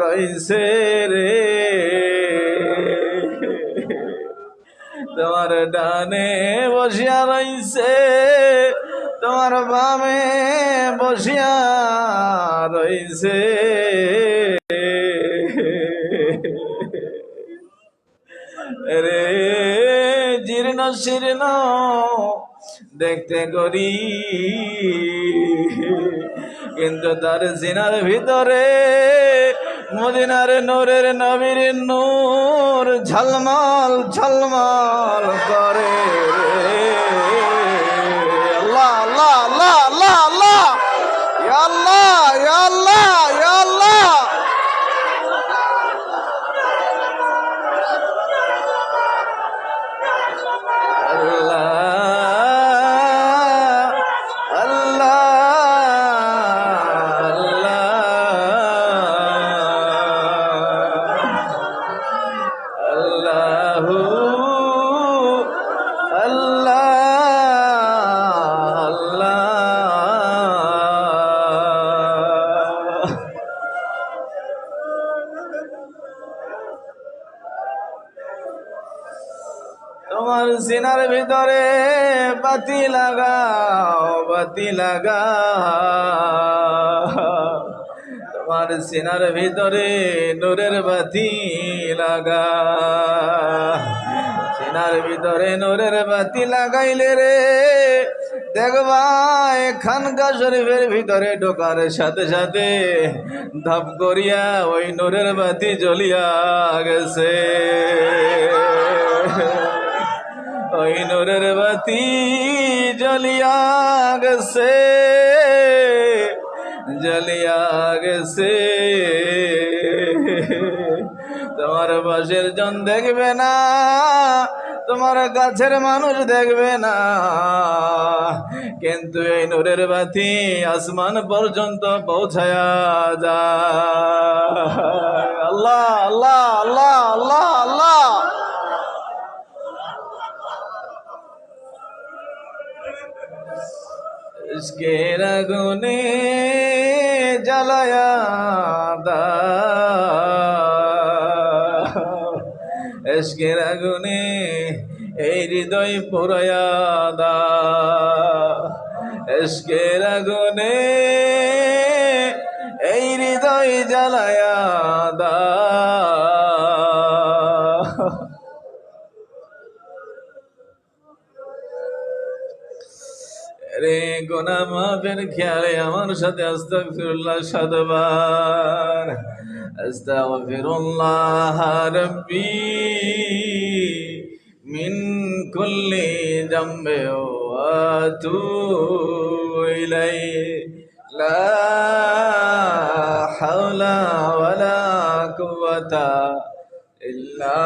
রইছে রে। তোমার ডানে বসিয়া রইছে, তোমার বামে বসিয়া রইছে। রে জীর্ণ শীর্ণ দেখতে করি। কিন্তু তার জিনার ভিতরে মদিনার নূরের নবীর নূর ঝলমল ঝলমাল করে আল্লাহ আল্লাহ আল্লাহ। লাগাও তোমার সিনার ভিতরে নূরের বাতি লাগা। সিনার ভিতরে নূরের বাতি লাগাইলে রে, দেখবা খানকা শরীফের ভিতরে ঢোকার সাথে সাথে ধপ করিয়া ওই নূরের বাতি জ্বলিয়া গেছে। ওই নূরের বাতি জ্বলিয়া গেছে জ্বলিয়া গেছে। তোমার বাসের জন দেখবে না, তোমার কাছের মানুষ দেখবে না। কিন্তু এই নূরের বাতি আসমান পর্যন্ত পৌঁছায়া যায়। আল্লাহ আল্লাহ আল্লাহ আল্লাহ আল্লাহ। ইসকের আগুনে জ্বালায়া ইসকের আগুনে এই হৃদয় পুরায়া দা। আগুনে এই হৃদয় জ্বালায়া দা। রে গোনা মাফের খেয়ালে আমার সাথে আস্তাগফিরুল্লাহ শতবার আস্তাগফিরুল্লাহ রাব্বি মিন কুল্লি জামবে আতুবু ইলাইহি। লা হাওলা ওয়ালা কুওয়াতা ইল্লা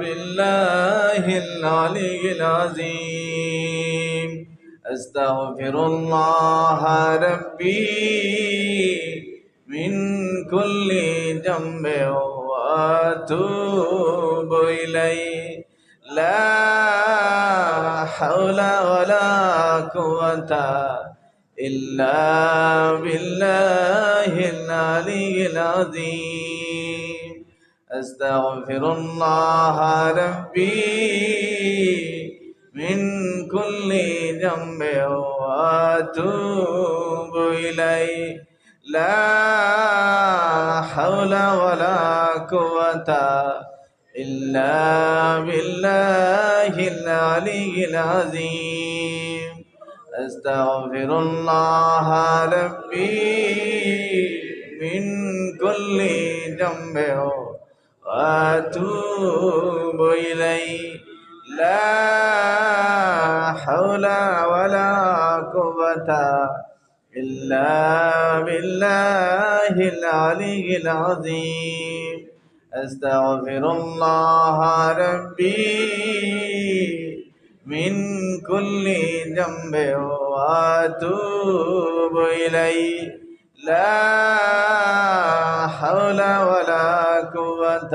বিল্লাহিল আলিয়্যিল আযীম। أستغفر الله ربي من كل ذنب وأتوب إليه. لا حول ولا قوة إلا بالله العلي العظيم. أستغفر الله ربي من كل ذنب وأتوب إليه. لا حول ولا قوة إلا بالله العلي العظيم. أستغفر الله ربي من كل ذنب وأتوب إليه. لا حول ولا قوة إلا بالله العلي العظيم أستغفر الله ربي من كل ذنب واتوب اليه لا حول ولا قوه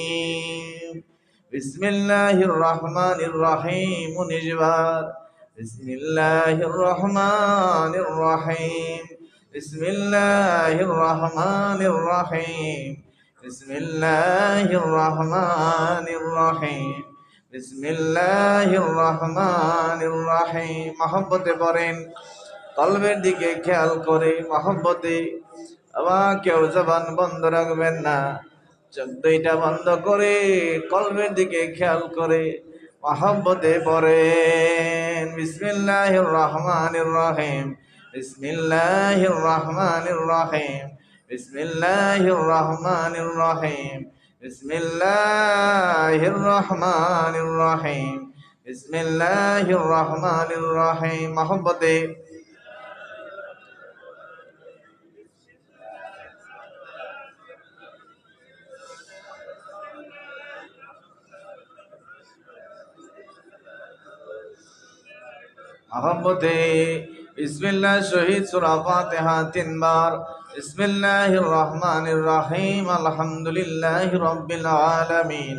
বিসমিল্লাহির রহমানির রহিম নিজবার বিসমিল্লাহির রহমানির রহিম, বিসমিল্লাহির রহমানির রহিম, বিসমিল্লাহির রহমানির রহিম, বিসমিল্লাহির রহমানির রহিম। মহব্বতে পড়েন, কলবের দিকে খেয়াল করে মহব্বতে। আবার কেউ জবান বন্ধ রাখবেন না। চোখ দুইটা বন্ধ করে কলবের দিকে খেয়াল করে মহব্বতে পড়েন। বিসমিল্লাহির রহমানির রহিম বিসমিল্লাহির রহমানির রহিম বিসমিল্লাহির রহমানির রহিম বিসমিল্লাহির রহমানির রহিম বিসমিল্লাহির রহমানির রহিম মহব্বতে মহব্বতে বিসমিল্লাহ শহীদ সুরা ফাতিহা তিনবার বিসমিল্লাহির রহমানির রহিম আলহামদুলিল্লাহি রাব্বিল আলামিন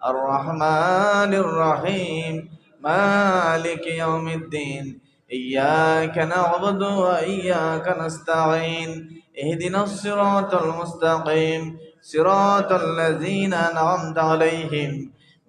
আর রহমানির রহিম মালিক ইয়াউমিদ্দিন إياك نعبد وإياك نستعين اهدنا الصراط المستقيم صراط الذين أنعمت عليهم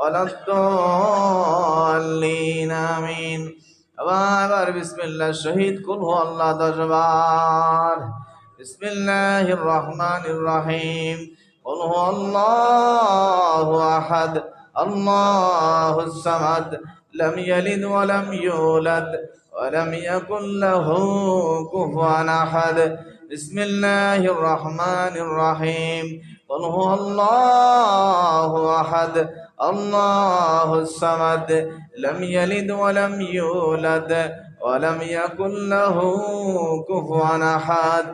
ولا الضالين آمين আবার বিসমিল্লাহ শহীদ কুল হু আল্লাহ দশবার বিসমিল্লাহির রহমানির রহিম কুল হু আল্লাহু আহাদ আল্লাহুস সামাদ لم يلد ولم يولد ولم يكن له كفوا احد بسم الله الرحمن الرحيم قل هو الله احد الله الصمد لم يلد ولم يولد ولم يكن له كفوا احد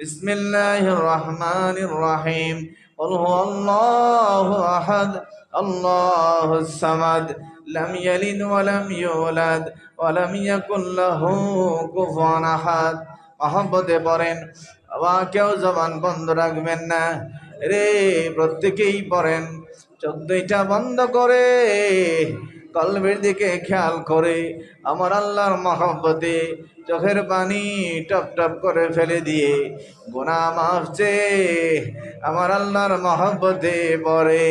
بسم الله الرحمن الرحيم قل هو الله احد الله الصمد لم يلد ولم يولد ولم يكن له كفوا احد মহব্বতে পড়েন আবার কেউ জবান বন্ধ রাখবেন না রে প্রত্যেকেই পড়েন চোদ্দটা বন্ধ করে, কলবের দিকে খেয়াল করে, আমার আল্লাহর মহব্বতে চোখের পানি টপ টপ করে ফেলে দিয়ে গোনা মাফছে আমার আল্লাহর মহব্বতে পরে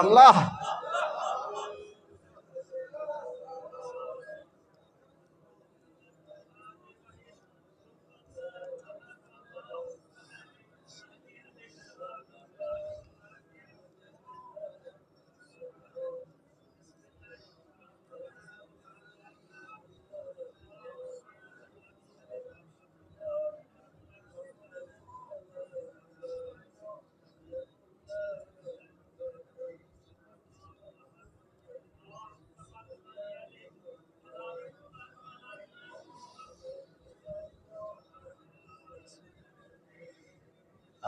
আল্লাহ।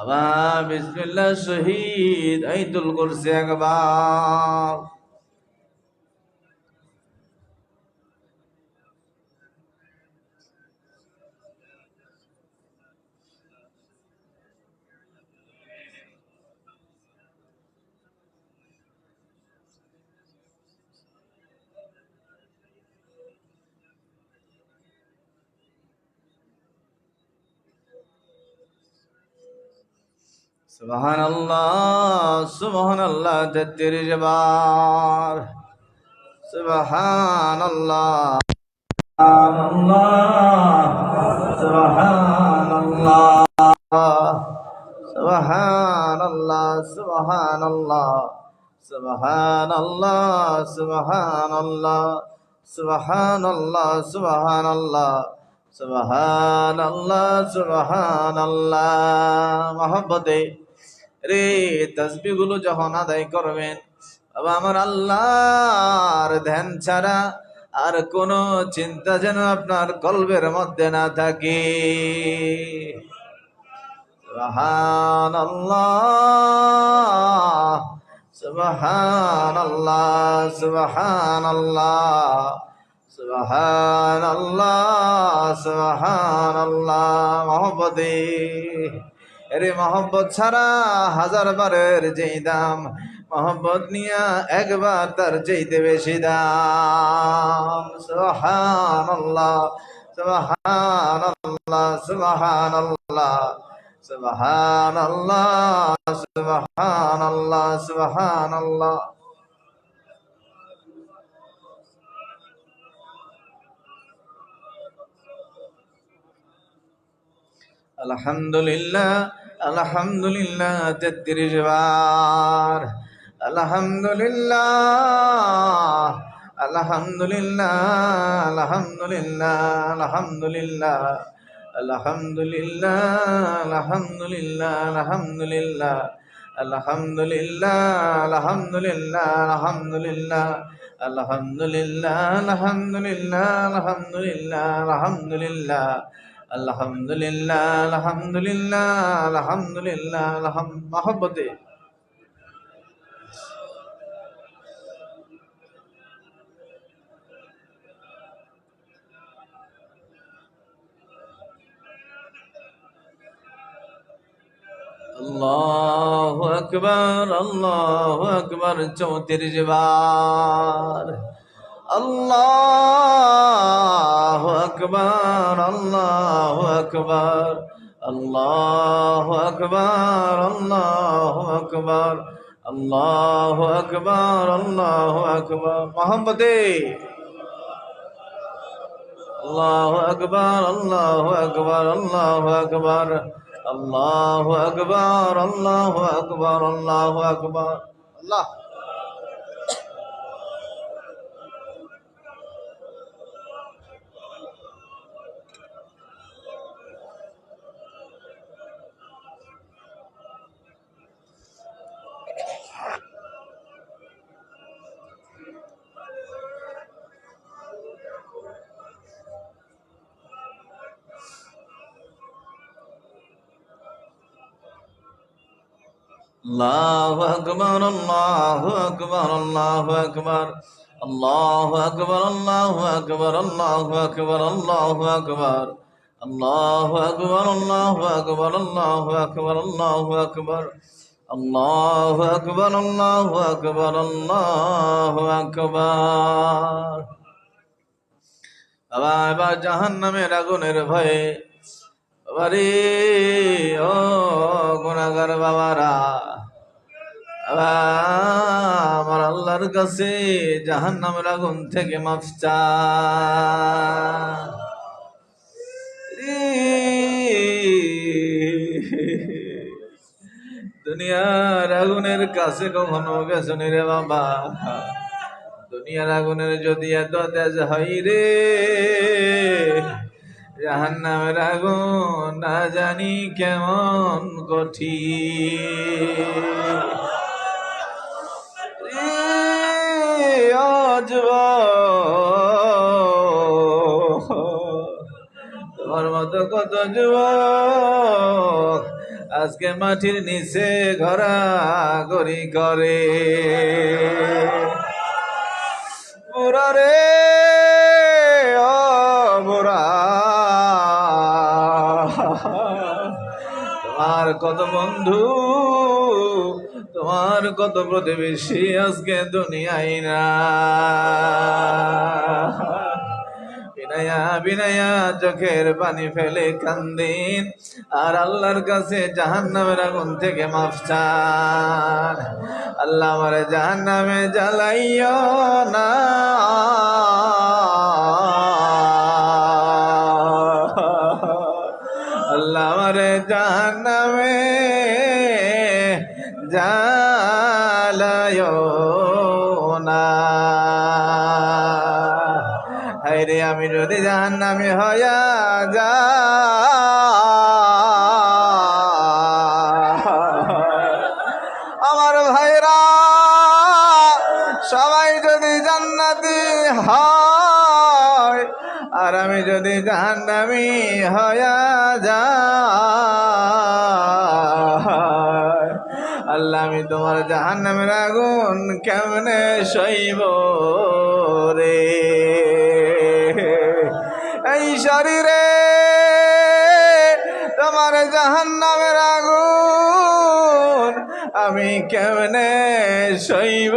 আবার বিসমিল্লাহ শহীদ আইদুল কুরসি একবার। সুবহান আল্লাহ সুবহান আল্লাহ তেত্রিশ বার। সুবহান আল্লাহ সুবহান আল্লাহ সুবহান আল্লাহ সুবহান আল্লাহ সুবহান আল্লাহ সুবহান আল্লাহ মহব্বতে রে তসবিগুলো যখন আদায় করবেন বাবা আমার আল্লাহর ধ্যান ছাড়া আর কোনো চিন্তা যেন আপনার কলবের মধ্যে না থাকে। সুবহান আল্লাহ আল্লাহ আল্লাহ এরে মহব্বত ছাড়া হাজার বারের যেই দাম, মহব্বত নিয়া একবার তার চাইতে বেশি দাম। সুবহান আল্লাহ সুবহান আল্লাহ সুবহান আল্লাহ আল্লাহ আলহামদুলিল্লাহ আলহামদুলিল্লাহ তেত্রিশ বার আলহামদুলিল্লাহ আলহামদুলিল্লাহ আলহামদুলিল্লাহ আলহামদুলিল্লাহ আলহামদুলিল্লাহ আলহামদুলিল্লাহ আলহামদুলিল্লাহ আলহামদুলিল্লাহ আলহামদুলিল্লাহ আলহামদুলিল্লাহ আলহামদুলিল্লাহ আলহামদুলিল্লাহ আলহামদুলিল্লাহ আলহামদুলিল্লাহ আলহামদুলিল্লাহ আলহামদুলিল্লাহ আলহামদুলিল্লাহ আলহাম মহব্বতে। আল্লাহ আকবর আল্লাহ আকবর চৌত্রিশ বার। আল্লাহ আকবর আল্লাহ আকবর আল্লাহ আকবর আল্লাহ আকবর আল্লাহ আকবর আল্লাহ আকবর মোহাম্মদে আল্লাহ আকবর আল্লাহ আকবর আল্লাহ আকবর আল্লাহ আকবর আল্লাহ আকবর আল্লাহ আকবর আল্লাহ আল্লাহ আকবর আল্লাহ আকবর আল্লাহ আকবর আল্লাহ আকবর আল্লাহ আকবর আল্লাহ আকবর আল্লাহ আকবর আল্লাহ আকবর আল্লাহ আকবর আল্লাহ আকবর আল্লাহ আকবর আল্লাহ আকবর আল্লাহ আকবর আল্লাহ আকবর বাবা এবার জাহান নামের আগুনের ভয়ে বাবারে ও গুণাগার বাবারা আমার আল্লাহর কাছে জাহান নামের আগুন থেকে মাফ। রে, দুনিয়ার আগুনের কাছে কখনো গেছো নি রে বাবা? দুনিয়ার আগুনের যদি এত তেজ হয় রে জাহান নামের আগুন না জানি কেমন কঠিন রে, তোমার মতো কত যুবক আজকে মাটির নিচে ঘোরা গড়ি করে রে তোমার কত বন্ধু তোমার কত প্রতিবেশী আজকে দুনিয়ায় না। বিনয়, বিনায়া, চোখের পানি ফেলে কান্দিন, আর আল্লাহর কাছে জাহান্নামের আগুন থেকে মাফ চান। আল্লাহ আমার জাহান্নামে জ্বালাইও না। আল্লাহ আমার জাহান্নামে হইয়া যা আমার ভাইরা, সবাই যদি জান্নাতি হয়, আর আমি যদি জাহান্নামি হইয়া যা আল্লাহ আমি তোমার জাহান্নামের আগুন কেমনে সইব রে? এই শরীরে তোমার জাহান্নামের আগুন আমি কেমনে সইব?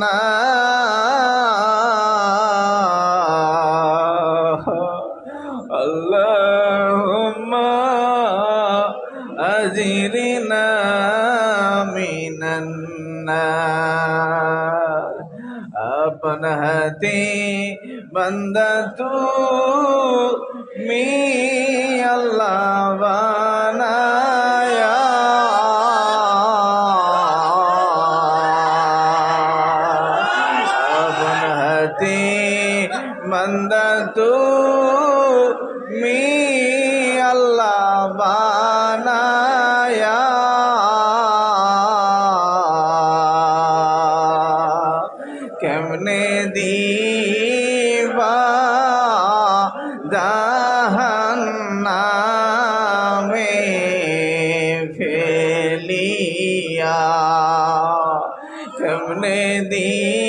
না। আল্লাহুম্মা আজিরিনা মিনান নার। আপন হাতে দিয়া तुमने दी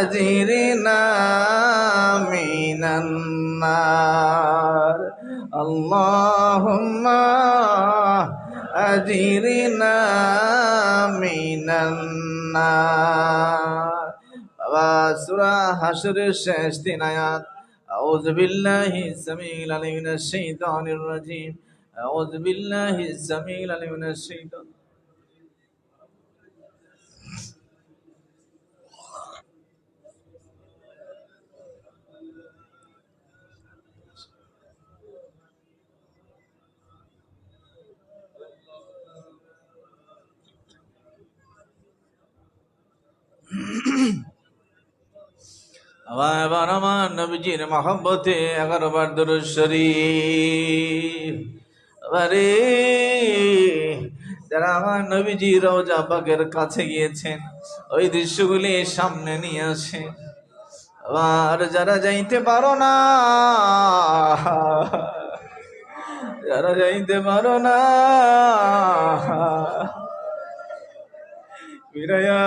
أجرنا من النار اللهم أجرنا من النار بابا سورة حشر الشاشتين آيات أعوذ بالله السميع العليم من الشيطان الرجيم أعوذ بالله السميع العليم من الشيطان আবার এবার আমার নবীজির মহব্বতে এগারো বার দরুদ শরীফ। যারা আমার নবীজি রওজা পাকের কাছে গিয়েছেন, ওই দৃশ্যগুলি সামনে নিয়ে আসে। আবার যারা যাইতে পারো না, যারা যাইতে পারো না বিরায়া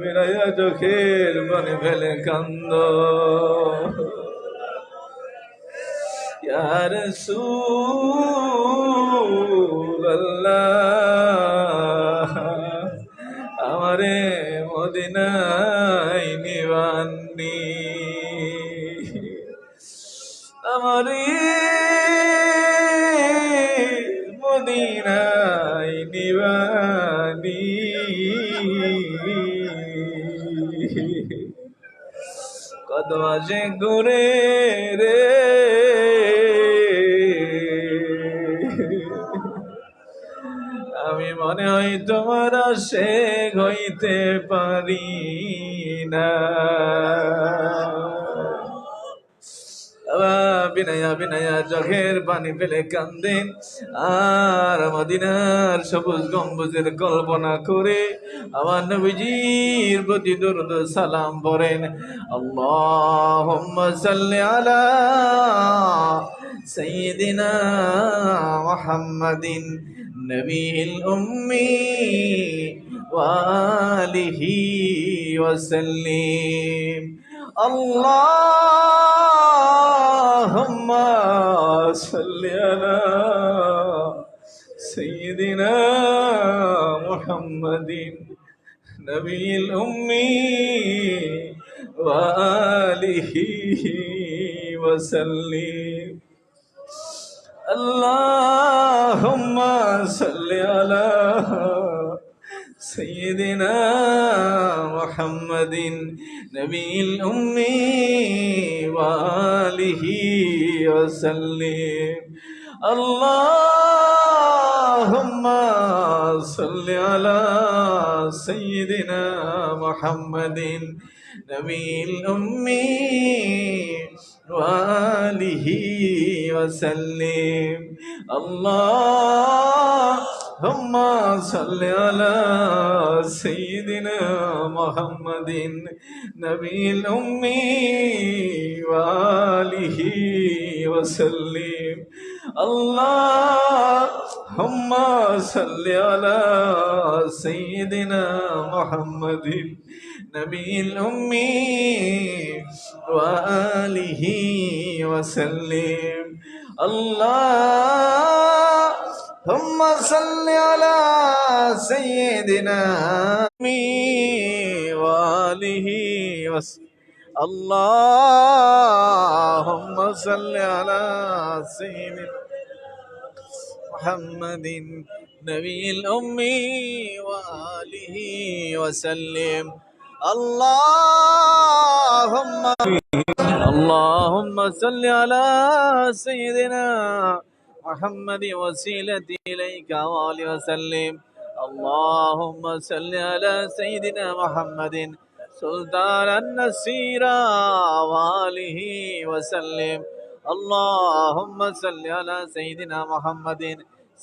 বিরায়া চোখের মনে ফেলে কান্দ। ইয়ার আমারে মদিনায় নিবান্নি। আমারে মদিনায় নিবানি কত মাসে ঘুরে রে। আমি মনে হয় তোমার সে হইতে পারি না। বিনায়া বিনায়া চোখের পানি ফেলে কান্দেন আর মদিনার সবুজ গম্বুজের কল্পনা করে আমার নবীজির প্রতি দরুদ সালাম পড়েন আল্লাহুম্মা সাল্লি আলা সাইয়্যিদিনা মুহাম্মাদিন নবীল উম্মি وآله وسلم اللهم صل على سيدنا محمد نبي الأمي وآله وسلم. اللهم صل على سيدنا محمد نبي الأمي وآله وسلم. اللهم صل على سيدنا محمد نبي الأمي وآله وسلم. اللهم صل على سيدنا محمد نبي الأمي وآله وسلم. اللهم صل على سيدنا محمد نبي الأمي وآله وسلم. اللهم صل على سيدنا وآله وسلم. اللهم صل على سيدنا محمد نبي الأمي وآله وسلم. اللهم اللهم صل على سيدنا محمد وسيلتي إليك وآله وسلم اللهم صل على سيدنا محمد سلطان النصير وآله وسلم اللهم صل على سيدنا محمد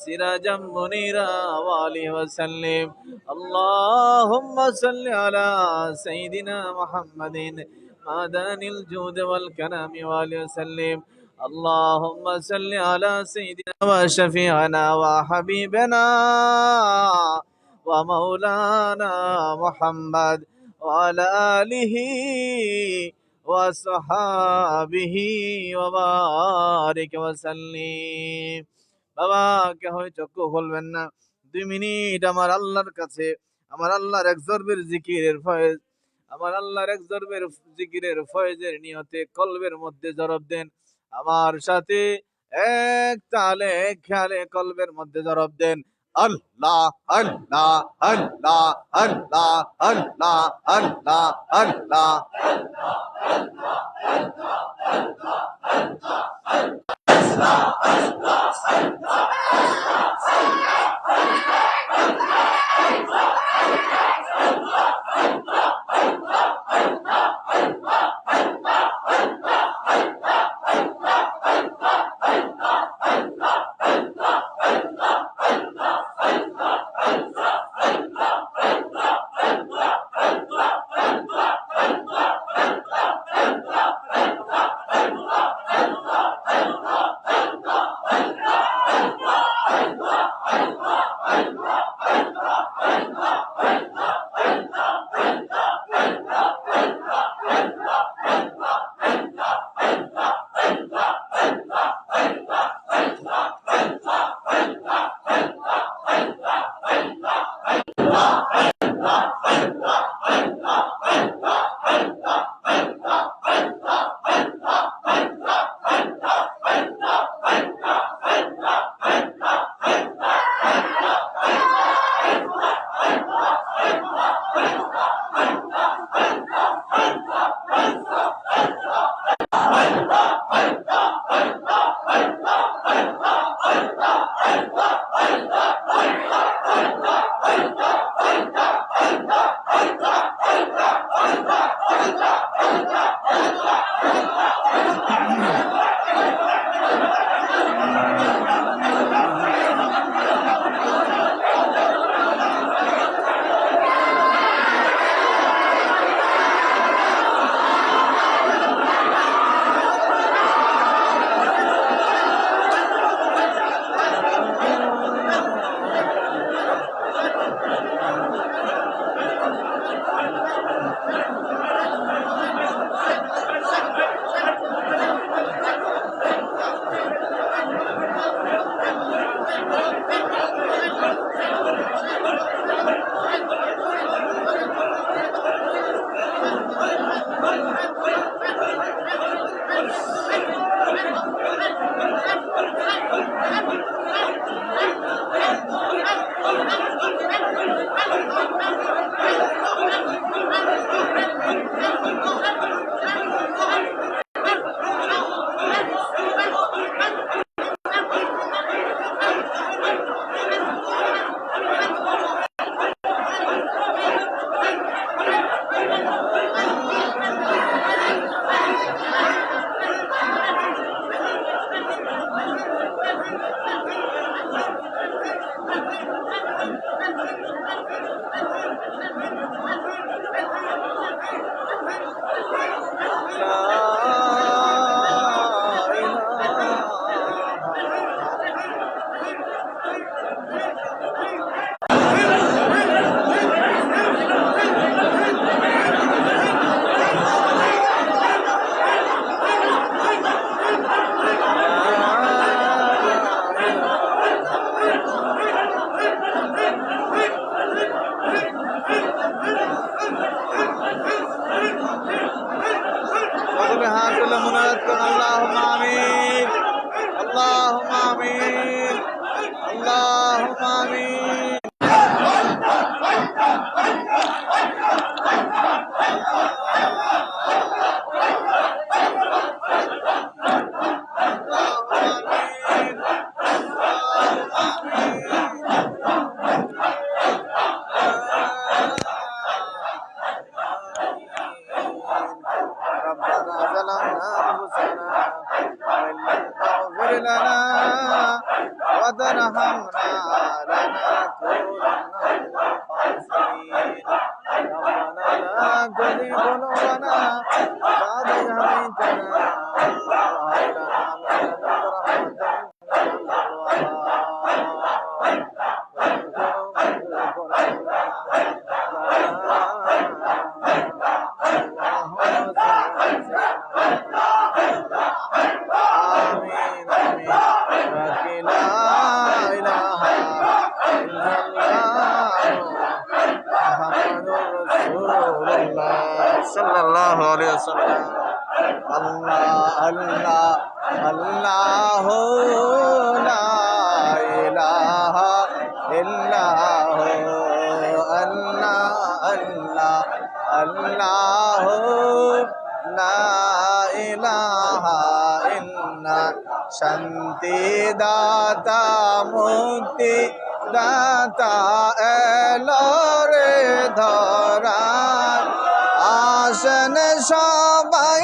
سراجا منيرا وآله وسلم اللهم صل على سيدنا محمد معدن الجود والكرم وآله وسلم اللهم صل على سيدنا وشفيعنا وحبيبنا ومولانا محمد وعلى آله وصحابه وبارك وسلم বাবা কেহ চক্ষু খুলবেন না দুই মিনিট আমার আল্লাহর কাছে আমার আল্লাহর এক জরবের জিকিরের ফয়েজ আমার আল্লাহর এক জরবের জিকিরের ফয়েজের নিয়তে কলবের মধ্যে জরব দেন আমার সাথে এক তালে খেয়ালে কলবের মধ্যে জরব দেন। الله الله الله الله الله الله الله. Allah সাল্লাল্লাহু আলাইহি ওয়াসাল্লাম। আল্লাহ আল্লাহ আল্লাহ লা ইলাহা ইল্লাহ, আল্লাহ আল্লাহ আল্লাহ লা ইলাহা ইল্লা। শান্তি দাতা, মুক্তি দাতা এলো রে ধরা। আসন সবাই।